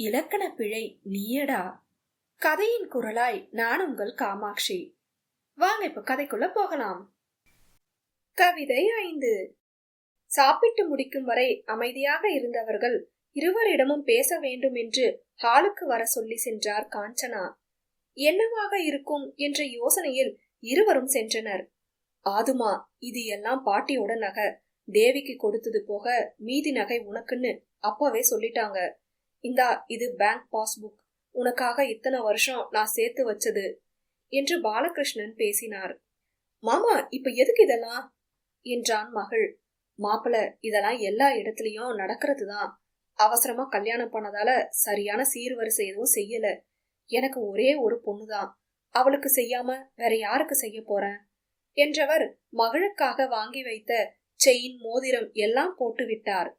இலக்கண பிழை நீயடா? கதையின் குரலாய் நான் உங்கள் காமாட்சி. வாங்க இப்ப கதைக்குள்ள போகலாம். கவிதை ஐந்து. சாப்பிட்டு முடிக்கும் வரை அமைதியாக இருந்தவர்கள் இருவரிடமும் பேச வேண்டும் என்று ஹாலுக்கு வர சொல்லி சென்றார் காஞ்சனா. என்னவாக இருக்கும் என்ற யோசனையில் இருவரும் சென்றனர். ஆதுமா இது எல்லாம் பாட்டியோட நகை. தேவிக்கு கொடுத்தது போக மீதி நகை உனக்குன்னு அப்பவே சொல்லிட்டாங்க. இந்தா இது பேங்க் பாஸ்புக். உனக்காக இத்தனை வருஷம் நான் சேர்த்து வச்சது. என்று பாலகிருஷ்ணன் பேசினார். மாமா இப்ப எதுக்கு இதெல்லாம்? என்றான் மகள். மாப்பிள இதெல்லாம் எல்லா இடத்துலயும் நடக்கிறது தான் அவசரமா கல்யாணம் பண்ணதால சரியான சீர்வரிசை எதுவும் செய்யல. எனக்கு ஒரே ஒரு பொண்ணுதான். அவளுக்கு செய்யாம வேற யாருக்கு செய்ய போறேன்? என்றவர் மகளுக்காக வாங்கி வைத்த செயின் மோதிரம் எல்லாம் போட்டு விட்டார்.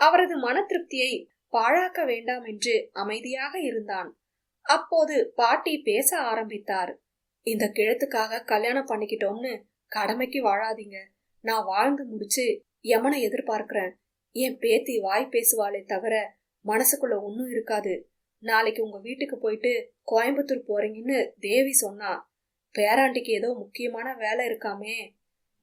அவரது மன திருப்தியை பாழாக்க வேண்டாம் என்று அமைதியாக இருந்தான். அப்போது பாட்டி பேச ஆரம்பித்தார். இந்த கிழத்துக்காக கல்யாணம் பண்ணிக்கிட்டோம்னு கடமைக்கு வாழாதீங்க. நான் வாழ்ந்து முடிச்சு யமனை எதிர்பார்க்கிறேன். என் பேத்தி வாய் பேசுவாளே தவிர மனசுக்குள்ள ஒன்றும் இருக்காது. நாளைக்கு உங்க வீட்டுக்கு போயிட்டு கோயம்புத்தூர் போறீங்கன்னு தேவி சொன்னா பேராண்டிக்கு ஏதோ முக்கியமான வேலை இருக்காமே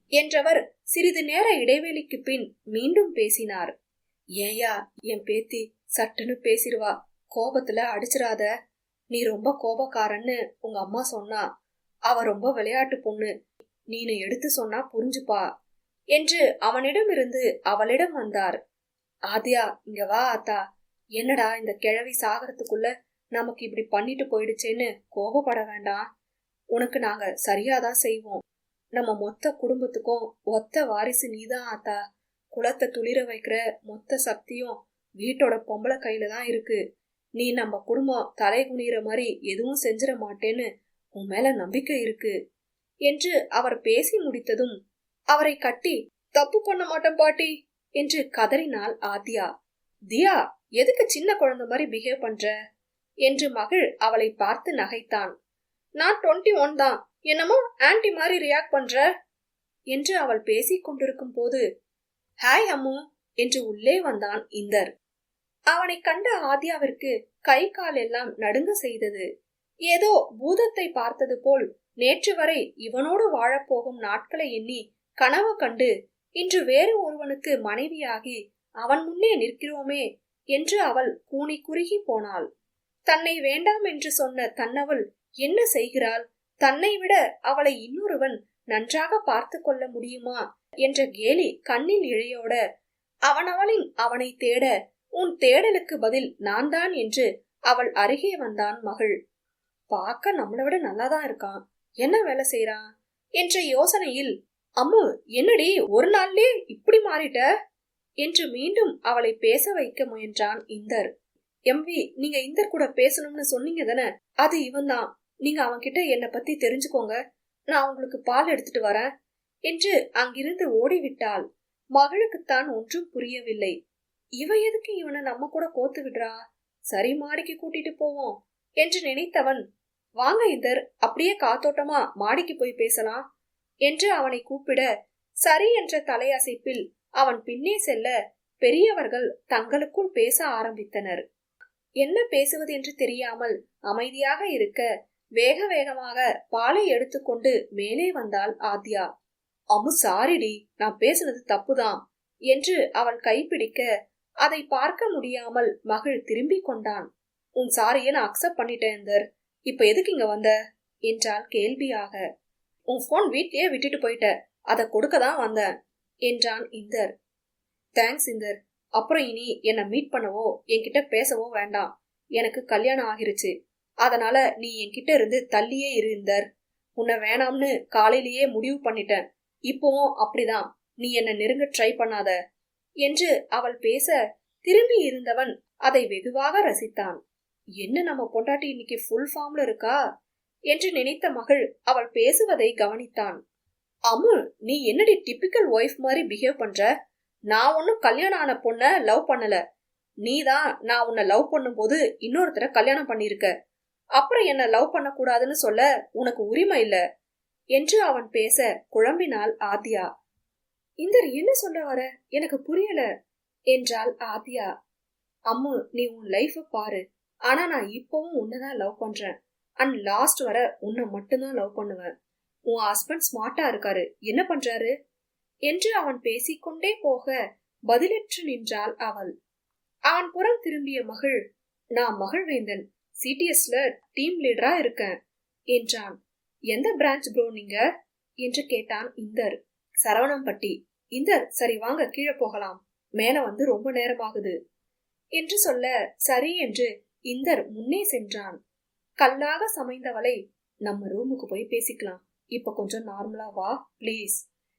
என்றவர் சிறிது நேர இடைவெளிக்கு பின் மீண்டும் பேசினார். ஏயா என் பேத்தி சட்டுன்னு பேசிடுவா. கோபத்துல அடிச்சிடாத. நீ ரொம்ப கோபக்காரன்னு உங்க அம்மா சொன்னா அவ ரொம்ப விளையாட்டு பொண்ணு. நீனு எடுத்து சொன்னா புரிஞ்சுப்பா என்று அவனிடமிருந்து அவளிடம் வந்தார். ஆதியா இங்க வா ஆத்தா என்னடா இந்த கிழவி சாகரத்துக்குள்ள நமக்கு இப்படி பண்ணிட்டு போயிடுச்சேன்னு கோபப்பட வேண்டாம். உனக்கு நாங்க சரியாதான் செய்வோம். நம்ம மொத்த குடும்பத்துக்கும் ஒத்த வாரிசு நீதான் ஆத்தா குளத்தை துளிர வைக்கிற மொத்த சக்தியும் வீட்டோட பொம்பளை கையில தான் இருக்கு. நீ நம்ம குடும்பம் தலை குனிகிற மாதிரி எதுவும் செஞ்சிட மாட்டேன்னு உன் மேல நம்பிக்கை இருக்கு என்று அவர் பேசி முடித்ததும் அவரை கட்டி தப்பு பண்ண மாட்டேன் பாட்டி என்று கதறினாள் ஆத்யா தியா எதுக்கு சின்ன குழந்தை மாதிரி பிஹேவ் பண்ற? என்று மகள் அவளை பார்த்து நகைத்தான். நான் டுவெண்ட்டி ஒன் தான். என்னமோ ஆன்டி மாதிரி ரியாக்ட் பண்ற? என்று அவள் பேசிக் கொண்டிருக்கும் போது ஹாய் அம்மு என்று உள்ளே வந்தான் இந்தர். அவனை கண்ட ஆத்யாவிற்கு கை கால் எல்லாம் நடுங்க செய்தது. ஏதோ பூதத்தை பார்த்தது போல் நேற்று வரை இவனோடு வாழப்போகும் நாட்களை எண்ணி கனவு கண்டு இன்று வேறு ஒருவனுக்கு மனைவியாகி அவன் முன்னே நிற்கிறோமே என்று அவள் கூனி குறுகி போனாள். தன்னை வேண்டாம் என்று சொன்ன தன்னவள் என்ன செய்கிறாள்? தன்னை விட அவளை இன்னொருவன் நன்றாக பார்த்து கொள்ள முடியுமா? என்ற கேலி கண்ணில் இழையோட அவனவளின் அவனை தேட உன் தேடலுக்கு பதில் நான் தான் என்று அவள் அருகே வந்தான் மகள். பார்க்க நம்மளை விட நல்லாதான் இருக்கான். என்ன வேலை செய்யறான் என்ற யோசனையில் அம்மு என்னடி ஒரு நாள்லே இப்படி மாறிட்ட? என்று மீண்டும் அவளை பேச வைக்க முயன்றான் இந்தர். எம்பி நீங்க இந்தர் கூட பேசணும்னு சொன்னீங்க தானே? அது இவன் தான் நீங்க அவன்கிட்ட என்னை பத்தி தெரிஞ்சுக்கோங்க. நான் உங்களுக்கு பால் எடுத்துட்டு வரேன். என்று அங்கிருந்து ஓடிவிட்டாள். மகளுக்குத்தான் ஒன்றும் புரியவில்லை. இவ எதுக்கு இவனை நம்ம கூட கோத்து விடுறா சரி மாடிக்கு கூட்டிட்டு போவோம் என்று நினைத்தவன் வாங்க இந்தர் அப்படியே காத்தோட்டமா மாடிக்கு போய் பேசலாம் என்று அவனை கூப்பிட சரி என்ற தலையசைப்பில் அவன் பின்னே செல்ல பெரியவர்கள் தங்களுக்குள் பேச ஆரம்பித்தனர். என்ன பேசுவது என்று தெரியாமல் அமைதியாக இருக்க வேக வேகமாக பாலை எடுத்துக்கொண்டு மேலே வந்தாள் ஆத்யா. அம்மு சாரிடி நான் பேசுனது தப்புதான் என்று அவள் கைப்பிடிக்க அதை பார்க்க முடியாமல் மகள் திரும்பிக் கொண்டான். உன் சாரியை நான் அக்செப்ட் பண்ணிட்டேன் இந்தர். இப்ப எதுக்கு இங்க வந்த? என்றால் கேள்வியாக. உன் போன் வீட்லயே விட்டுட்டு போயிட்ட. அதை கொடுக்க தான் வந்தேன் என்றான் இந்தர். தேங்க்ஸ் இந்தர். அப்புறம் இனி என்னை மீட் பண்ணவோ என்கிட்ட பேசவோ வேண்டாம். எனக்கு கல்யாணம் ஆகிருச்சு. அதனால நீ என்கிட்ட இருந்து தள்ளியே இரு இந்தர். உன்னை வேணாம்னு காலையிலேயே முடிவு பண்ணிட்டேன். இப்பவும் அப்படிதான். நீ என்ன நெருங்க ட்ரை பண்ணாத. என்று அவள் பேச திரும்பி இருந்தவன் அதை வெகுவாக ரசித்தான். என்ன நம்ம பொண்டாட்டி இன்னைக்கு ஃபுல் ஃபார்ம்ல இருக்கா? என்று நினைத்த மகள் அவள் பேசுவதை கவனித்தான். அம்மு நீ என்னடி டிபிக்கல் ஒய்ஃப் மாதிரி பிஹேவ் பண்ற? நான் ஒன்றும் கல்யாணம் ஆன பொண்ணை லவ் பண்ணல. நீதான் நான் உன்னை லவ் பண்ணும்போது இன்னொருத்தரை கல்யாணம் பண்ணியிருக்க. அப்புறம் என்ன லவ் பண்ணக்கூடாதுன்னு சொல்ல உனக்கு உரிமை இல்லை? என்று அவன் பேச குழம்பினாள் ஆத்யா இந்தர் என்ன சொல்ல வர? எனக்கு புரியல. என்றாள் ஆத்யா. அம்மு நீ உன் லைஃப பாரு. ஆனா நான் இப்பவும் உன்னதான் லவ் பண்றேன். அண்ட் லாஸ்ட் வர உன்னை மட்டும்தான் லவ் பண்ணுவேன். உன் ஹஸ்பண்ட் ஸ்மார்ட்டா இருக்காரு. என்ன பண்றாரு? என்று அவன் பேசிக்கொண்டே போக பதிலற்று நின்றாள் அவள். அவன் புறம் திரும்பிய மகள் நான் மகள்வேந்தன் சிடிஎஸ்ல டீம் லீடரா இருக்கேன். என்றான். எந்த பிரான்ச் ப்ரோ நீங்க? என்று கேட்டான் இந்தர். சரவணம்பட்டி. இந்தர் சரி வாங்க கீழே போகலாம். மேல வந்து ரொம்ப நேரமாகுது. என்று சொல்ல சரி என்று இந்தர் முன்னே சென்றான். கல்லாக சமைந்தவளை நம்ம ரூமுக்கு போய் பேசிக்கலாம். இப்ப கொஞ்சம் நார்மலா வா ப்ளீஸ்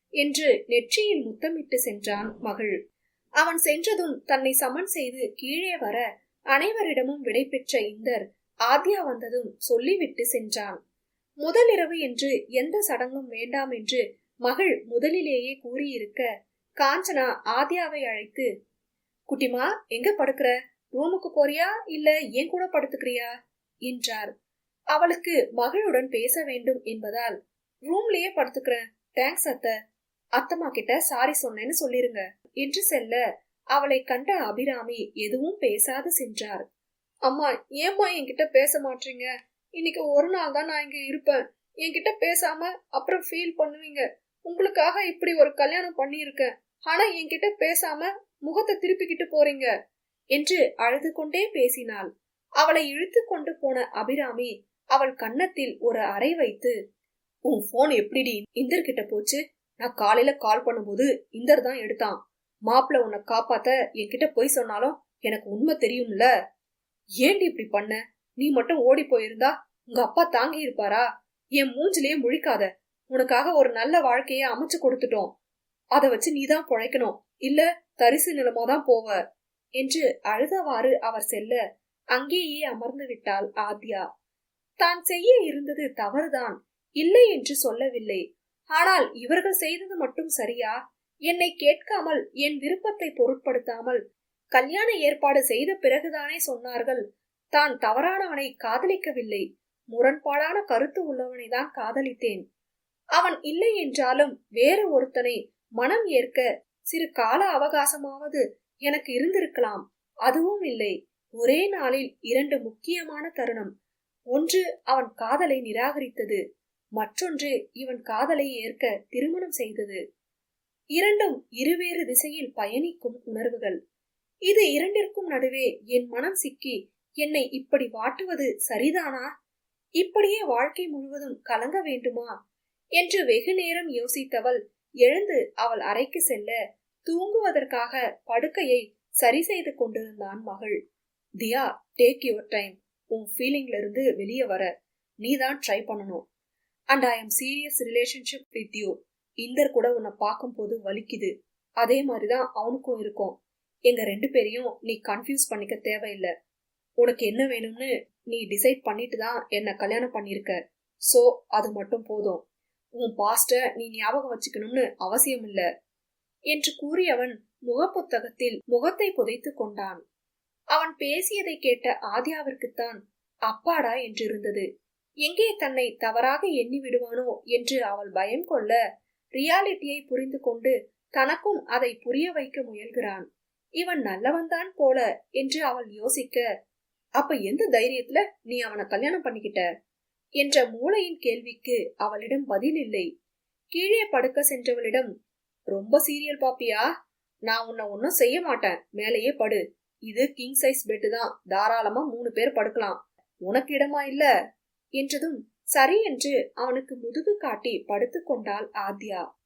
என்று நெற்றியில் முத்தமிட்டு சென்றான் மகள். அவன் சென்றதும் தன்னை சமன் செய்து கீழே வர அனைவரிடமும் விடை பெற்ற இந்தர் ஆத்யா வந்ததும் சொல்லிவிட்டு சென்றான். முதலிரவு என்று எந்த சடங்கும் வேண்டாம் என்று மகள் முதலிலேயே கூறியிருக்க காஞ்சனா ஆத்யாவை அழைத்து குட்டிமா எங்க படுக்கிற? ரூமுக்கு போறியா? இல்ல ஏன் கூட படுத்துக்கிறியா? என்றார். அவளுக்கு மகளுடன் பேச வேண்டும் என்பதால் ரூம்லயே படுத்துக்கிறேன் தேங்க்ஸ் அத்த. அத்தம்மா கிட்ட சாரி சொன்னேன்னு சொல்லிருங்க. என்று செல்ல அவளை கண்ட அபிராமி எதுவும் பேசாது சென்றார். அம்மா ஏம்மா என்கிட்ட பேச மாட்டீங்க இன்னைக்கு ஒரு நாள் தான் நான் இங்க இருப்பேன். என்கிட்ட பேசாம அப்புறம் ஃபீல் பண்ணுவீங்க. உங்களுக்காக இப்படி ஒரு கல்யாணம் பண்ணியிருக்கேன். ஆனா என்கிட்ட பேசாம முகத்தை திருப்பிக்கிட்டு போறீங்க என்று அழுது கொண்டே பேசினாள். அவளை இழுத்து கொண்டு போன அபிராமி அவள் கன்னத்தில் ஒரு அறை வைத்து உன் போன் எப்படிடி இந்தர் கிட்ட போச்சு? நான் காலையில கால் பண்ணும்போது இந்தர் தான் எடுத்தான். மாப்பிள்ள உன்னை காப்பாத்த என்கிட்ட போய் சொன்னாலும் எனக்கு உண்மை தெரியும்ல. ஏண்டி இப்படி பண்ண? நீ மட்டும் ஓடி போயிருந்தா உங்க அப்பா தாங்கி இருப்பாரா என் மூஞ்சிலேயே முழிக்காத. உனக்காக ஒரு நல்ல வாழ்க்கைய அமைச்சு கொடுத்துட்டோம். அத வச்சு நீதான் பொழைக்கணும். இல்ல தரிசு நிலமா தான் போவ. என்று அழுதவாறு அவர் செல்ல அங்கேயே அமர்ந்து விட்டாள் ஆத்யா. தான் செய்ய இருந்தது தவறுதான். இல்லை என்று சொல்லவில்லை. ஆனால் இவர்கள் செய்தது மட்டும் சரியா? என்னை கேட்காமல் என் விருப்பத்தை பொருட்படுத்தாமல் கல்யாண ஏற்பாடு செய்த பிறகுதானே சொன்னார்கள். தான் தவறானவனை காதலிக்கவில்லை. முரண்பாடான கருத்து உள்ளவனை தான் காதலித்தேன். அவன் இல்லை என்றாலும் வேறு ஒருத்தனை மனம் ஏற்க சிறு கால அவகாசமாவது எனக்கு இருந்திருக்கலாம். அதுவும் இல்லை. ஒரே நாளில் இரண்டு முக்கியமான தருணம். ஒன்று அவன் காதலை நிராகரித்தது. மற்றொன்று இவன் காதலை ஏற்க திருமணம் செய்தது. இரண்டும் இருவேறு திசையில் பயணிக்கும் உணர்வுகள். இது இரண்டிற்கும் நடுவே என் மனம் சிக்கி என்னை இப்படி வாட்டுவது சரிதானா? இப்படியே வாழ்க்கை முழுவதும் கலங்க வேண்டுமா? என்று வெகு நேரம் யோசித்தவள் எழுந்து அவள் அறைக்கு செல்ல தூங்குவதற்காக படுக்கையை சரி செய்து கொண்டிருந்தான் மகள். தியா டேக் யுவர் டைம் உன் ஃபீலிங்ல இருந்து வெளியே வர. நீ தான் ட்ரை பண்ணணும். And I am serious relationship with you Inder கூட உன்னை பார்க்கும்போது வலிக்குது. அதே மாதிரிதான் அவனுக்கும் இருக்கும். எங்க ரெண்டு பேரையும் நீ கன்ஃபியூஸ் பண்ணிக்க தேவையில்லை. உனக்கு என்ன வேணும்னு நீ டிசைட் பண்ணிட்டு தான் என்ன கல்யாணம் பண்ணியிருக்க சோ அது மட்டும் போதும். உன் பாஸ்ட நீ ஞாபகம் வச்சுக்கணும்னு அவசியம் இல்ல என்று கூறியவன் முகப்புத்தகத்தில் முகத்தை புதைத்து கொண்டான். அவன் பேசியதை கேட்ட ஆதியாவிற்குத்தான் அப்பாடா என்றிருந்தது. எங்கே தன்னை தவறாக எண்ணி விடுவானோ என்று அவள் பயம் கொள்ள ரியாலிட்டியை புரிந்து கொண்டு தனக்கும் அதை புரிய வைக்க முயல்கிறான். இவன் நல்லவன்தான் போல என்று அவள் யோசிக்க அப்ப எந்த தைரியத்துல நீ அவனை கல்யாணம் பண்ணிக்கிட்ட? என்ற மூளையின் கேள்விக்கு அவளிடம் பதில் இல்லை கீழே படுக்க சென்றவளிடம் ரொம்ப சீரியல் பாப்பியா? நான் உன்னை ஒன்றும் செய்ய மாட்டேன். மேலேயே படு. இது கிங் சைஸ் பெட்டு தான். தாராளமா மூணு பேர் படுக்கலாம். உனக்கு இடமா இல்ல? என்றதும் சரி என்று அவனுக்கு முதுகு காட்டி படுத்துக்கொண்டாள் ஆத்யா